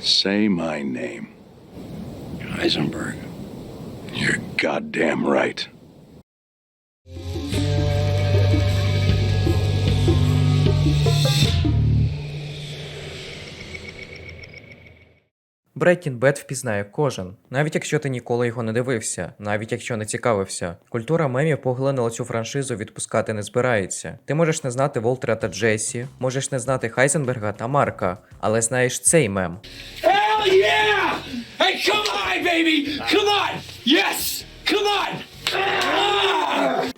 Say my name. Heisenberg. You're goddamn right. Breaking Bad впізнає кожен, навіть якщо ти ніколи його не дивився, навіть якщо не цікавився. Культура мемів поглинула цю франшизу, відпускати не збирається. Ти можеш не знати Волтера та Джесі, можеш не знати Хайзенберга та Марка, але знаєш цей мем. Hell yeah! Hey, come on, baby! Come on! Yes! Come on!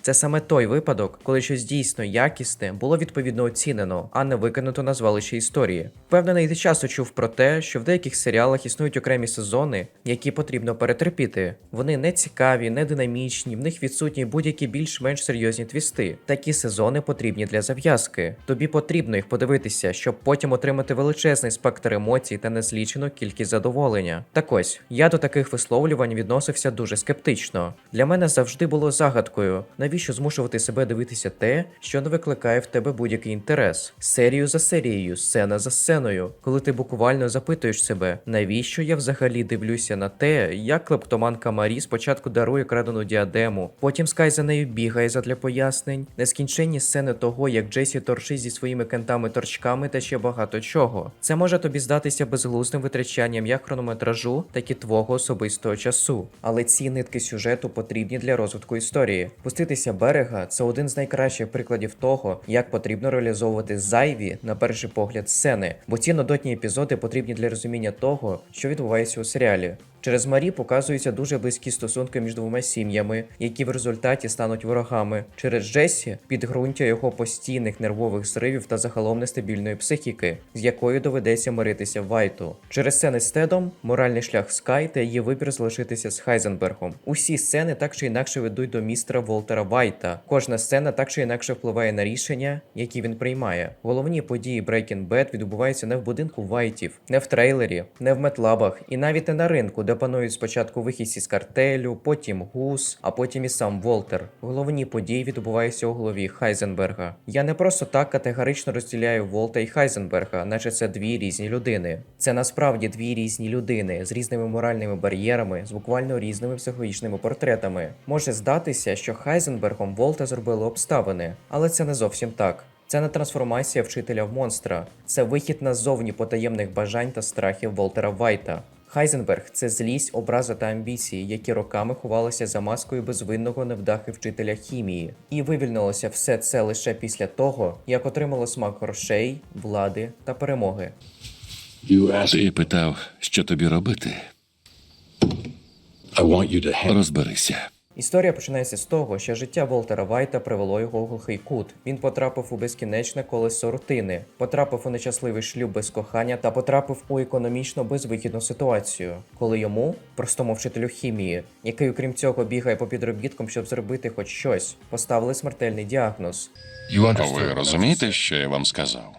Це саме той випадок, коли щось дійсно якісне було відповідно оцінено, а не викинуто на звалище історії. Впевнений, ти часто чув про те, що в деяких серіалах існують окремі сезони, які потрібно перетерпіти. Вони не цікаві, не динамічні, в них відсутні будь-які більш-менш серйозні твісти. Такі сезони потрібні для зав'язки. Тобі потрібно їх подивитися, щоб потім отримати величезний спектр емоцій та незлічену кількість задоволення. Так ось я до таких висловлювань відносився дуже скептично. Для мене завжди було загадкою, навіщо змушувати себе дивитися те, що не викликає в тебе будь-який інтерес, серію за серією, сцена за сценою, коли ти буквально запитуєш себе, навіщо я взагалі дивлюся на те, як клептоманка Марі спочатку дарує крадену діадему, потім Скай за нею бігає задля пояснень, нескінченні сцени того, як Джесі торчить зі своїми кентами-торчками та ще багато чого. Це може тобі здатися безглуздим витрачанням як хронометражу, так і твого особистого часу. Але ці нитки сюжету потрібні для розвитку історії. Пуститися берега це один з найкращих прикладів того, як потрібно реалізовувати зайві, на перший погляд, сцени, бо ці нудотні епізоди потрібні для розуміння того, що відбувається у серіалі. Через Марі показуються дуже близькі стосунки між двома сім'ями, які в результаті стануть ворогами. Через Джесі підґрунтя його постійних нервових зривів та загалом нестабільної психіки, з якою доведеться миритися Вайту. Через сцени з Тедом, моральний шлях Скай та її вибір залишитися з Хайзенбергом. Усі сцени так чи інакше ведуть до містера Волтера Вайта. Кожна сцена так чи інакше впливає на рішення, які він приймає. Головні події Breaking Bad відбуваються не в будинку Вайтів, не в трейлері, не в метлабах і навіть не на ринку, де панують спочатку вихідці з картелю, потім Гус, а потім і сам Волтер. Головні події відбуваються у голові Хайзенберга. Я не просто так категорично розділяю Волта і Хайзенберга, наче це дві різні людини. Це насправді дві різні людини з різними моральними бар'єрами, з буквально різними психологічними портретами. Може здатися, що Хайзенбергом Волта зробили обставини, але це не зовсім так. Це не трансформація вчителя в монстра, це вихід назовні потаємних бажань та страхів Волтера Вайта. Хайзенберг це злість, образа та амбіції, які роками ховалися за маскою безвинного невдахи вчителя хімії, і вивільнилося все це лише після того, як отримало смак грошей, влади та перемоги. Ти питав, що тобі робити. Розберися. Історія починається з того, що життя Волтера Вайта привело його у глухий кут. Він потрапив у безкінечне колесо рутини, потрапив у нещасливий шлюб без кохання та потрапив у економічно безвихідну ситуацію, коли йому, простому вчителю хімії, який, окрім цього, бігає по підробіткам, щоб зробити хоч щось, поставили смертельний діагноз. Ви розумієте, що я вам сказав?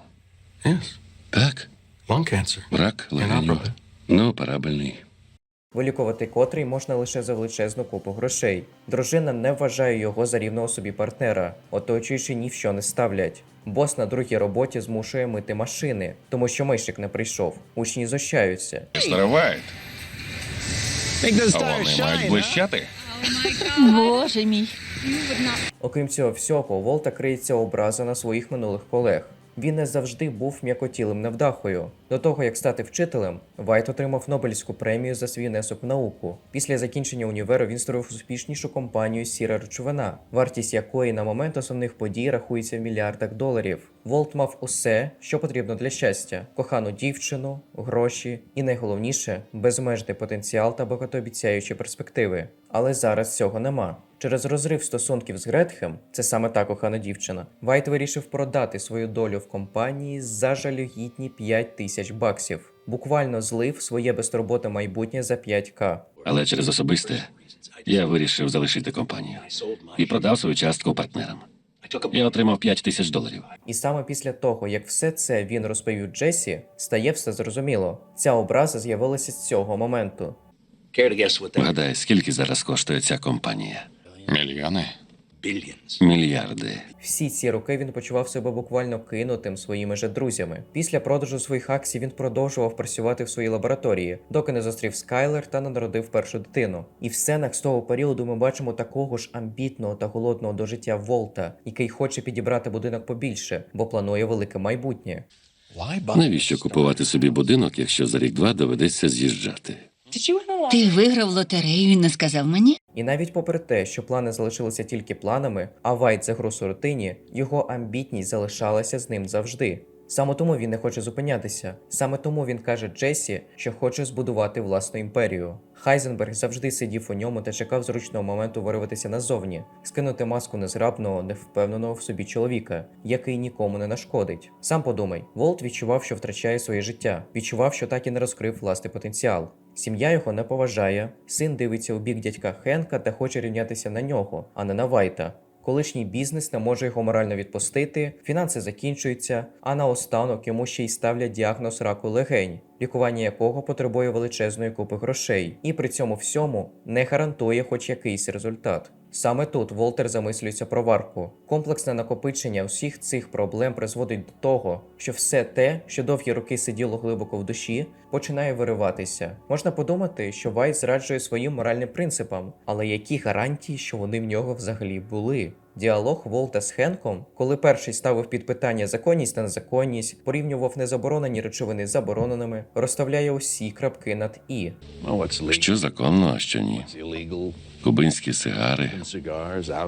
Yes. Так, Lung cancer. рак легенів. Ну, парабельний. Вилікувати котрий можна лише за величезну купу грошей. Дружина не вважає його за рівного собі партнера, оточуючи ні в що не ставлять. Бос на другій роботі змушує мити машини, тому що мишик не прийшов. Учні зощаються. Стривають. Вони мають блищати. Боже мій. Окрім цього всього, Волта криється образа на своїх минулих колег. Він не завжди був м'якотілим невдахою. До того як стати вчителем, Вайт отримав Нобелівську премію за свій внесок в науку. Після закінчення універу він створив успішнішу компанію Сіра речовина, вартість якої на момент основних подій рахується в мільярдах доларів. Волт мав усе, що потрібно для щастя: кохану дівчину, гроші і найголовніше безмежний потенціал та багатообіцяючі перспективи. Але зараз цього нема. Через розрив стосунків з Гретхем, це саме та кохана дівчина, Вайт вирішив продати свою долю в компанії за жалюгідні 5 тисяч баксів. Буквально злив своє безтурботне майбутнє за 5к. Але через особисте я вирішив залишити компанію і продав свою частку партнерам. Я отримав 5 тисяч доларів. І саме після того, як все це він розповів Джесі, стає все зрозуміло. Ця образа з'явилася з цього моменту. Вгадай, скільки зараз коштує ця компанія? Мільйони. Мільярди. Всі ці роки він почував себе буквально кинутим своїми же друзями. Після продажу своїх акцій він продовжував працювати в своїй лабораторії, доки не зустрів Скайлер та не народив першу дитину. І в сценах з того періоду ми бачимо такого ж амбітного та голодного до життя Волта, який хоче підібрати будинок побільше, бо планує велике майбутнє. Навіщо купувати собі будинок, якщо за рік-два доведеться з'їжджати? Ти виграв лотерею і не сказав мені? І навіть попри те, що плани залишилися тільки планами, а Вайт загруз у рутині, його амбітність залишалася з ним завжди. Саме тому він не хоче зупинятися. Саме тому він каже Джесі, що хоче збудувати власну імперію. Хайзенберг завжди сидів у ньому та чекав зручного моменту вирватися назовні, скинути маску незграбного, невпевненого в собі чоловіка, який нікому не нашкодить. Сам подумай, Волт відчував, що втрачає своє життя, відчував, що так і не розкрив власний потенціал. Сім'я його не поважає, син дивиться у бік дядька Хенка та хоче рівнятися на нього, а не на Вайта. Колишній бізнес не може його морально відпустити, фінанси закінчуються, а наостанок йому ще й ставлять діагноз раку легень, лікування якого потребує величезної купи грошей, і при цьому всьому не гарантує хоч якийсь результат. Саме тут Волтер замислюється про варку. Комплексне накопичення усіх цих проблем призводить до того, що все те, що довгі роки сиділо глибоко в душі, починає вириватися. Можна подумати, що Вайт зраджує своїм моральним принципам, але які гарантії, що вони в нього взагалі були? Діалог Волта з Хенком, коли перший ставив під питання законність та незаконність, порівнював незаборонені речовини з забороненими, розставляє усі крапки над і. Legal? Що законно, а що ні? Кубинські сигари,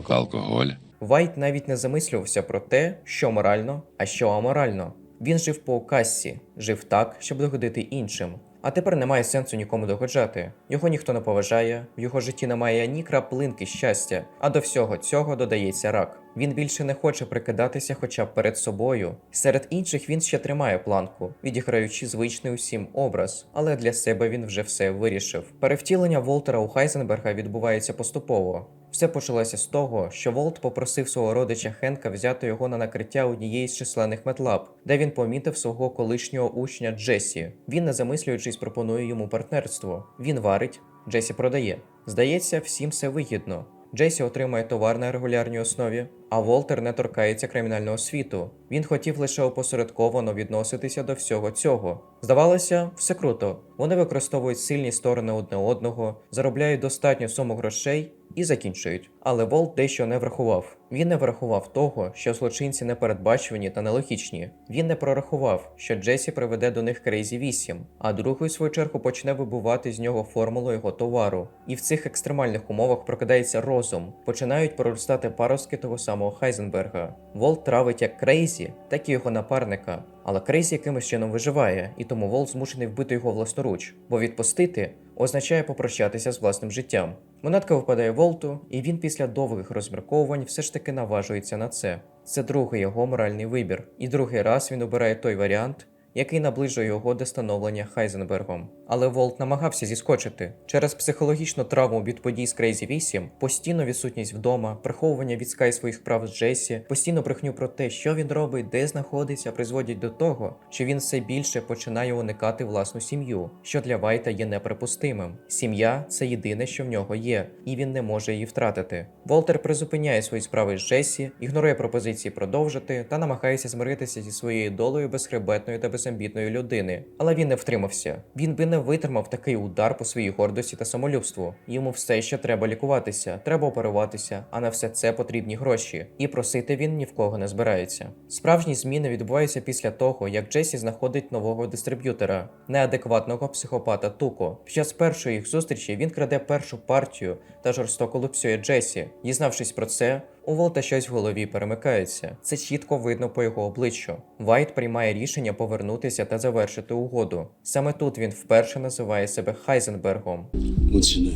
алкоголь. Вайт навіть не замислювався про те, що морально, а що аморально. Він жив по касі, жив так, щоб догодити іншим. А тепер немає сенсу нікому догоджати. Його ніхто не поважає, в його житті немає ні краплинки щастя, а до всього цього додається рак. Він більше не хоче прикидатися хоча б перед собою. Серед інших він ще тримає планку, відіграючи звичний усім образ, але для себе він вже все вирішив. Перевтілення Волтера у Хайзенберга відбувається поступово. Все почалося з того, що Волт попросив свого родича Хенка взяти його на накриття однієї з численних метлаб, де він помітив свого колишнього учня Джесі. Він, не замислюючись, пропонує йому партнерство. Він варить, Джесі продає. Здається, всім все вигідно. Джесі отримує товар на регулярній основі, а Волтер не торкається кримінального світу. Він хотів лише опосередковано відноситися до всього цього. Здавалося, все круто. Вони використовують сильні сторони одне одного, заробляють достатню суму грошей і закінчують. Але Волт дещо не врахував. Він не врахував того, що злочинці непередбачувані та нелогічні. Він не прорахував, що Джесі приведе до них Крейзі 8, а другий, в свою чергу, почне вибувати з нього формулу його товару. І в цих екстремальних умовах прокидається розум, починають проростати паростки того самого Хайзенберга. Волт травить як Крейзі, так і його напарника. Але Крейзі якимось чином виживає, і тому Волт змушений вбити його власноруч, бо відпустити означає попрощатися з власним життям. Монетка випадає Волту, і він після довгих розмірковувань все ж таки наважується на це. Це другий його моральний вибір, і другий раз він обирає той варіант, який наближує його до становлення Хайзенбергом. Але Волт намагався зіскочити через психологічну травму від подій з Crazy 8, постійну відсутність вдома, приховування від Скай своїх прав з Джесі, постійну брехню про те, що він робить, де знаходиться, призводять до того, що він все більше починає уникати власну сім'ю, що для Вайта є неприпустимим. Сім'я це єдине, що в нього є, і він не може її втратити. Волтер призупиняє свої справи з Джесі, ігнорує пропозиції продовжити та намагається змиритися зі своєю долею безхребетної та безамбітної людини. Але він не втримався. Він би не витримав такий удар по своїй гордості та самолюбству. Йому все ще треба лікуватися, треба оперуватися, а на все це потрібні гроші. І просити він ні в кого не збирається. Справжні зміни відбуваються після того, як Джесі знаходить нового дистриб'ютора, неадекватного психопата Туко. Під час першої їх зустрічі він краде першу партію та жорстоко лупцює Джесі. Дізнавшись про це, у Волта щось в голові перемикається. Це чітко видно по його обличчю. Вайт приймає рішення повернутися та завершити угоду. Саме тут він вперше називає себе Хайзенбергом.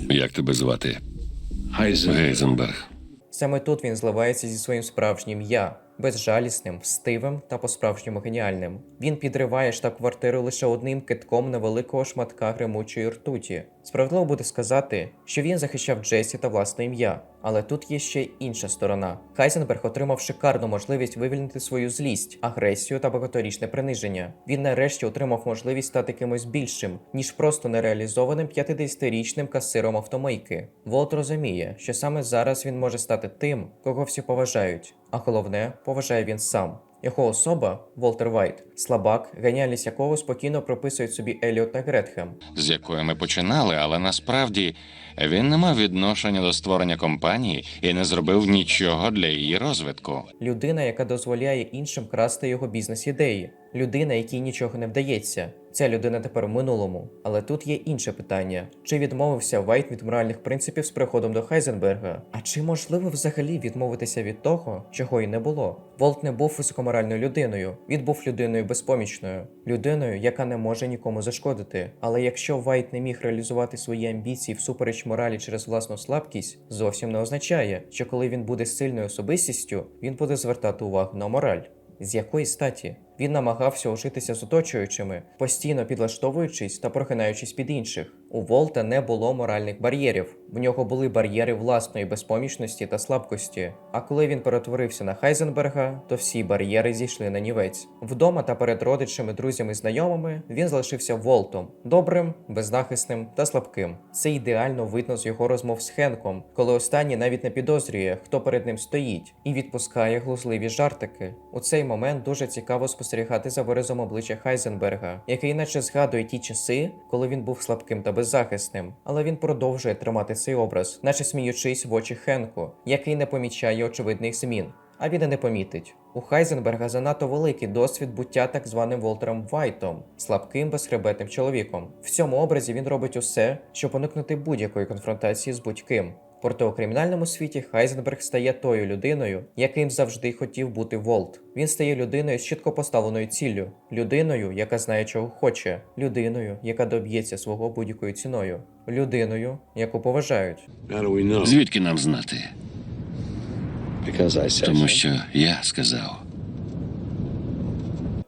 Як тебе звати? Гейзенберг. Саме тут він зливається зі своїм справжнім я, безжалісним, стивим та по-справжньому геніальним. Він підриває штаб-квартиру лише одним китком невеликого шматка гримучої ртуті. Справедливо буде сказати, що він захищав Джесі та власне ім'я, Але тут є ще інша сторона. Хайзенберг отримав шикарну можливість вивільнити свою злість, агресію та багаторічне приниження. Він нарешті отримав можливість стати кимось більшим, ніж просто нереалізованим 50-річним касиром автомийки. Волт розуміє, що саме зараз він може стати тим, кого всі поважають, а головне, поважає він сам. Його особа Волтер Вайт, слабак, геніальність якого спокійно прописують собі Еліот та Гретхем. з якої ми починали, але насправді він не мав відношення до створення компанії і не зробив нічого для її розвитку. Людина, яка дозволяє іншим красти його бізнес-ідеї. Людина, якій нічого не вдається. Ця людина тепер в минулому. Але тут є інше питання: чи відмовився Вайт від моральних принципів з приходом до Хайзенберга? А чи можливо взагалі відмовитися від того, чого й не було? Волт не був високоморальною людиною, він був людиною безпомічною, людиною, яка не може нікому зашкодити. Але якщо Вайт не міг реалізувати свої амбіції всупереч моралі через власну слабкість, зовсім не означає, що коли він буде сильною особистістю, він буде звертати увагу на мораль. З якої статі? Він намагався ужитися з оточуючими, постійно підлаштовуючись та прохинаючись під інших. У Волта не було моральних бар'єрів, в нього були бар'єри власної безпомічності та слабкості. А коли він перетворився на Хайзенберга, то всі бар'єри зійшли на нівець. Вдома та перед родичами, друзями знайомими він залишився Волтом, добрим, беззахисним та слабким. Це ідеально видно з його розмов з Хенком, коли останній навіть не підозрює, хто перед ним стоїть, і відпускає глузливі жартики. У цей момент дуже цікаво спостерігати за виразом обличчя Хайзенберга, який наче згадує ті часи, коли він був слабким та беззахисним, але він продовжує тримати цей образ, наче сміючись в очі Хенку, який не помічає очевидних змін. А він і не помітить. У Хайзенберга занадто великий досвід буття так званим Волтером Вайтом, слабким безхребетним чоловіком. В цьому образі він робить усе, щоб уникнути будь-якої конфронтації з будь-ким. Проте у кримінальному світі Хайзенберг стає тою людиною, яким завжди хотів бути Волт. Він стає людиною з чітко поставленою ціллю, людиною, яка знає, чого хоче, людиною, яка доб'ється свого будь-якою ціною, людиною, яку поважають. Звідки нам знати? Тому що я сказав.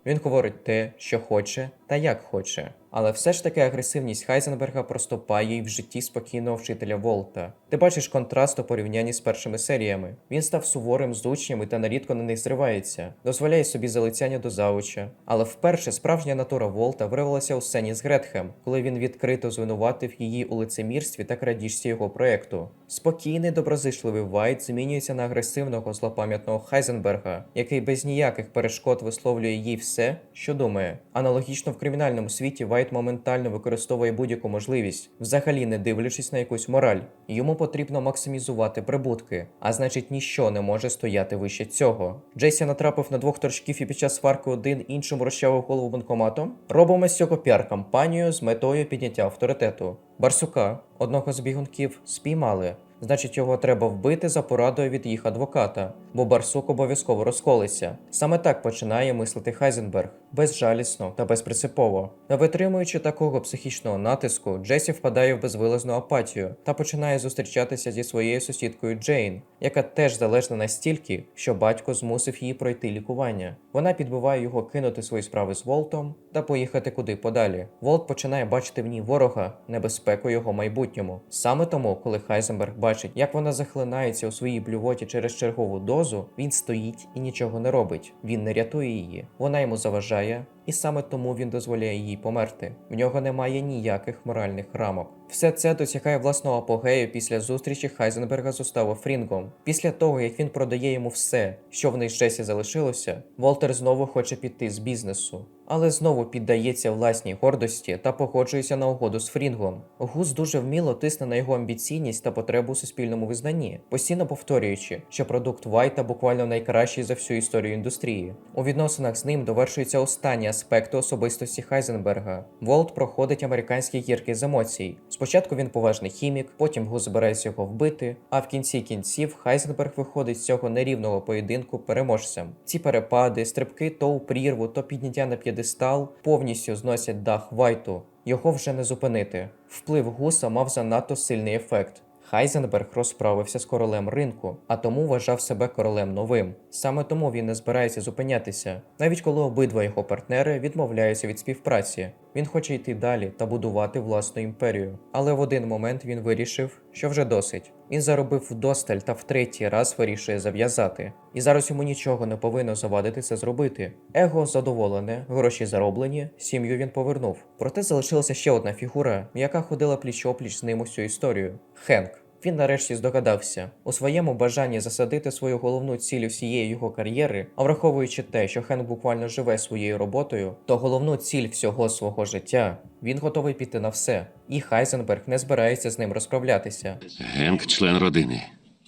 Він говорить те, що хоче та як хоче. Але все ж таки агресивність Хайзенберга проступає і в житті спокійного вчителя Волта. Ти бачиш контраст у порівнянні з першими серіями. Він став суворим з учнями та нарідко на них зривається, дозволяє собі залицяння до завуча. Але вперше справжня натура Волта виявилася у сцені з Гретхем, коли він відкрито звинуватив її у лицемірстві та крадіжці його проекту. Спокійний, доброзичливий Вайт змінюється на агресивного злопам'ятного Хайзенберга, який без ніяких перешкод висловлює їй все, що думає. Аналогічно в кримінальному світі Вайт моментально використовує будь-яку можливість, взагалі не дивлячись на якусь мораль. Йому потрібно максимізувати прибутки, а значить ніщо не може стояти вище цього. Джесі натрапив на двох торчків і під час сварки один іншому розчавив голову банкоматом. Робимо з цього піар-кампанію з метою підняття авторитету. Барсука, одного з бігунків, спіймали. Значить, його треба вбити за порадою від їх адвоката, бо барсук обов'язково розколиться. Саме так починає мислити Хайзенберг безжалісно та безпринципово. Не витримуючи такого психічного натиску, Джесі впадає в безвилазну апатію та починає зустрічатися зі своєю сусідкою Джейн, яка теж залежна настільки, що батько змусив її пройти лікування. Вона підбиває його кинути свої справи з Волтом та поїхати куди подалі. Волт починає бачити в ній ворога, небезпеку його майбутньому. Саме тому, коли Хайзенберг бачить, як вона захлинається у своїй блювоті через чергову дозу, він стоїть і нічого не робить. Він не рятує її. Вона йому заважає, і саме тому він дозволяє їй померти. В нього немає ніяких моральних рамок. Все це досягає власного апогею після зустрічі Хайзенберга з Уставо Фрінгом. Після того, як він продає йому все, що в них з Джесі залишилося, Волтер знову хоче піти з бізнесу. Але знову піддається власній гордості та погоджується на угоду з Фрінгом. Гус дуже вміло тисне на його амбіційність та потребу у суспільному визнанні, постійно повторюючи, що продукт Вайта буквально найкращий за всю історію індустрії. У відносинах з ним довершується останні аспекти особистості Хайзенберга. Волт проходить американські гірки з емоцій. Спочатку він поважний хімік, потім Гус збирається його вбити, а в кінці кінців Хайзенберг виходить з цього нерівного поєдинку переможцем. Ці перепади, стрибки то у прірву, то підняття на п'єдестал повністю зносять дах Вайту. Його вже не зупинити. Вплив гуса мав занадто сильний ефект. Хайзенберг розправився з королем ринку, а тому вважав себе королем новим. Саме тому він не збирається зупинятися, навіть коли обидва його партнери відмовляються від співпраці. Він хоче йти далі та будувати власну імперію. Але в один момент він вирішив, що вже досить. Він заробив вдосталь та в третій раз вирішує зав'язати. І зараз йому нічого не повинно завадити це зробити. Его задоволене, гроші зароблені, сім'ю він повернув. Проте залишилася ще одна фігура, яка ходила пліч-опліч з ним усю історію Хенк. Він нарешті здогадався у своєму бажанні засадити свою головну ціль усієї його кар'єри, а враховуючи те, що Хенк буквально живе своєю роботою, то головну ціль всього свого життя він готовий піти на все, і Хайзенберг не збирається з ним розправлятися. Генк член родини.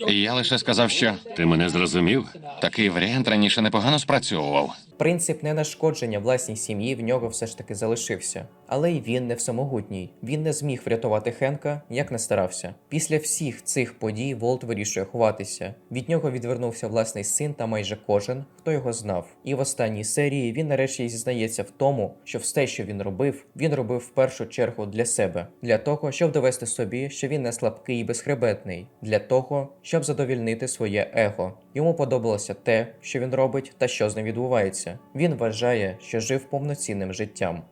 Я лише сказав, що Ти мене зрозумів? такий варіант раніше непогано спрацьовував. Принцип ненашкодження власній сім'ї в нього все ж таки залишився, але й він не всемогутній. Він не зміг врятувати Хенка, як не старався. Після всіх цих подій Волт вирішує ховатися. Від нього відвернувся власний син та майже кожен, хто його знав. І в останній серії він нарешті зізнається в тому, що все, що він робив, він робив в першу чергу для себе, для того, щоб довести собі, що він не слабкий і безхребетний, для того, щоб задовільнити своє его. Йому подобалося те, що він робить та що з ним відбувається. Він вважає, що жив повноцінним життям.